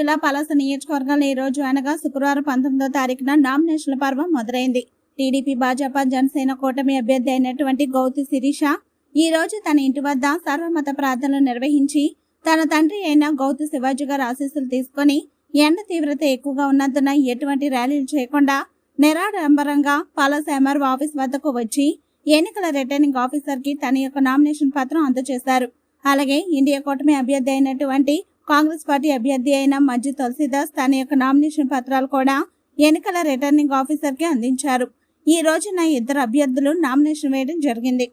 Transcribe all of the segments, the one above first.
జిల్లా పలాస నియోజకవర్గంలో ఈ రోజు అనగా శుక్రవారం పంతొమ్మిదో తారీఖున నామినేషన్ల పర్వం మొదలైంది. టీడీపీ భాజపా జనసేన కూటమి అభ్యర్థి అయినటువంటి గౌతి శిరీష ఈ రోజు తన ఇంటి వద్ద సర్వమత ప్రార్థనలు నిర్వహించి తన తండ్రి అయిన గౌతి శివాజీ గారి ఆశీస్సులు తీసుకుని ఎండ తీవ్రత ఎక్కువగా ఉన్నందున ఎటువంటి ర్యాలీలు చేయకుండా నిరాడంబరంగా పలాస ఎంఆర్ఓ ఆఫీస్ వద్దకు వచ్చి ఎన్నికల రిటర్నింగ్ ఆఫీసర్కి తన యొక్క నామినేషన్ పత్రం అందజేశారు. అలాగే ఇండియా కూటమి అభ్యర్థి అయినటువంటి కాంగ్రెస్ పార్టీ అభ్యర్థి అయిన మజ్జి తులసిదాస్ తన యొక్క నామినేషన్ పత్రాలు కూడా ఎన్నికల రిటర్నింగ్ ఆఫీసర్కి అందించారు. ఈ రోజున ఇద్దరు అభ్యర్థులు నామినేషన్ వేయడం జరిగింది.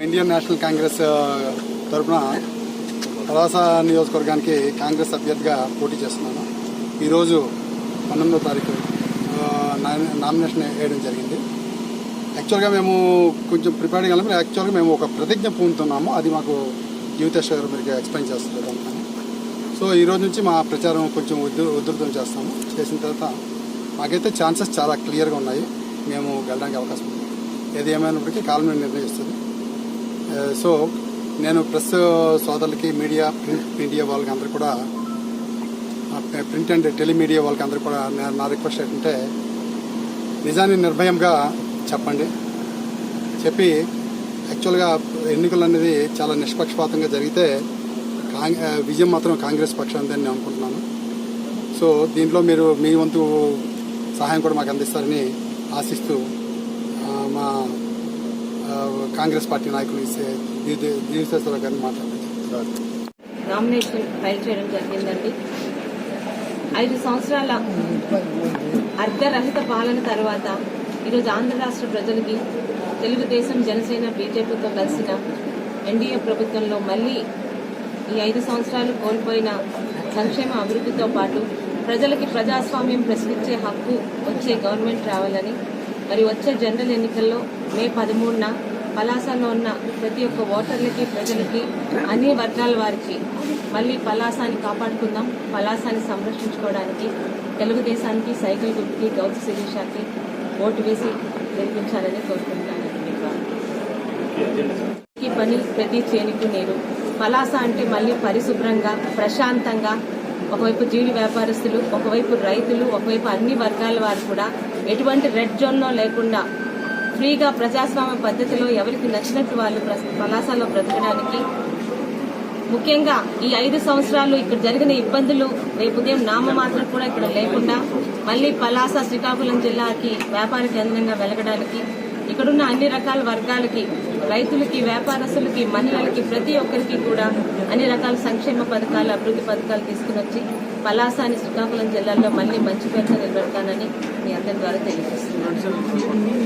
ఇండియన్ నేషనల్ కాంగ్రెస్ తరఫున తరపున నియోజకవర్గానికి కాంగ్రెస్ అభ్యర్థిగా పోటీ చేస్తున్నాను. ఈరోజు పంతొమ్మిదో తారీఖు నా- నామినేషన్ వేయడం జరిగింది. యాక్చువల్గా మేము కొంచెం ప్రిపేర్ కాలేము యాక్చువల్గా మేము ఒక ప్రతిజ్ఞ పూనుతున్నాము. అది మాకు యువతేష్ గారు మీకు ఎక్స్ప్లెయిన్ చేస్తారు సో ఈ రోజు నుంచి మా ప్రచారం కొంచెం ఉధృ ఉధృతం చేస్తాము. చేసిన తర్వాత మాకైతే ఛాన్సెస్ చాలా క్లియర్గా ఉన్నాయి. మేము వెళ్ళడానికి అవకాశం ఉంది. ఏది ఏమైనప్పటికీ కాలం నిర్ణయిస్తుంది సో నేను ప్రెస్ సోదరులకి మీడియా ప్రింట్ మీడియా వాళ్ళకి అందరూ కూడా ప్రింట్ అండ్ టెలిమీడియా వాళ్ళకి అందరూ కూడా నా- నా రిక్వెస్ట్ ఏంటంటే నిజాన్ని నిర్భయంగా చెప్పండి. చెప్పి యాక్చువల్గా ఎన్నికలు అనేది చాలా నిష్పక్షపాతంగా జరిగితే విజయం మాత్రం కాంగ్రెస్ పక్షాన్ని నేను అనుకుంటున్నాను. సో దీంట్లో మీరు మీ వంతు సహాయం కూడా మాకు అందిస్తారని ఆశిస్తూ మా కాంగ్రెస్ పార్టీ నాయకులు దీవిశ్వేశ్వర గారిని మాట్లాడారు నామినేషన్ ఫైల్ చేయడం జరిగిందండి. ఐదు సంవత్సరాల అర్ధరహిత పాలన తర్వాత ఈరోజు ఆంధ్ర రాష్ట్ర ప్రజలకి తెలుగుదేశం జనసేన బీజేపీతో కలిసిన ఎన్డీఏ ప్రభుత్వంలో మళ్ళీ ఈ ఐదు సంవత్సరాలు కోల్పోయిన సంక్షేమ అభివృద్ధితో పాటు ప్రజలకి ప్రజాస్వామ్యం ప్రశ్నించే హక్కు వచ్చే గవర్నమెంట్ రావాలని మరి వచ్చే జనరల్ ఎన్నికల్లో మే పదమూడున పలాసలో ఉన్న ప్రతి ఒక్క ఓటర్లకి ప్రజలకి అన్ని వర్గాల వారికి మళ్ళీ పలాసాని కాపాడుకుందాం పలాసాన్ని సంరక్షించుకోవడానికి తెలుగుదేశానికి సైకిల్ గుర్తుకి గౌతు శిరీషాకి ఓటు వేసి గెలిపించాలని కోరుకుంటున్నాను పని ప్రతి చేనుకు నేను పలాస అంటే మళ్ళీ పరిశుభ్రంగా ప్రశాంతంగా ఒకవైపు జీడి వ్యాపారస్తులు ఒకవైపు రైతులు ఒకవైపు అన్ని వర్గాల వారు కూడా ఎటువంటి రెడ్ జోన్లో లేకుండా ఫ్రీగా ప్రజాస్వామ్య పద్ధతిలో ఎవరికి నచ్చినట్టు వాళ్ళు పలాసలో బ్రతకడానికి. ముఖ్యంగా ఈ ఐదు సంవత్సరాలు ఇక్కడ జరిగిన ఇబ్బందులు రేపు ఉదయం నామమాత్రం కూడా ఇక్కడ లేకుండా మళ్ళీ పలాస శ్రీకాకుళం జిల్లాకి వ్యాపార కేంద్రంగా వెలగడానికి ఇక్కడున్న అన్ని రకాల వర్గాలకి రైతులకి వ్యాపారస్తులకి మహిళలకి ప్రతి ఒక్కరికి కూడా అన్ని రకాల సంక్షేమ పథకాలు అభివృద్ధి పథకాలు తీసుకుని వచ్చి పలాసాని శ్రీకాకుళం జిల్లాలో మళ్ళీ మంచి పేరుతో నిలబెడతానని మీ అందరి ద్వారా తెలియజేస్తున్నాను.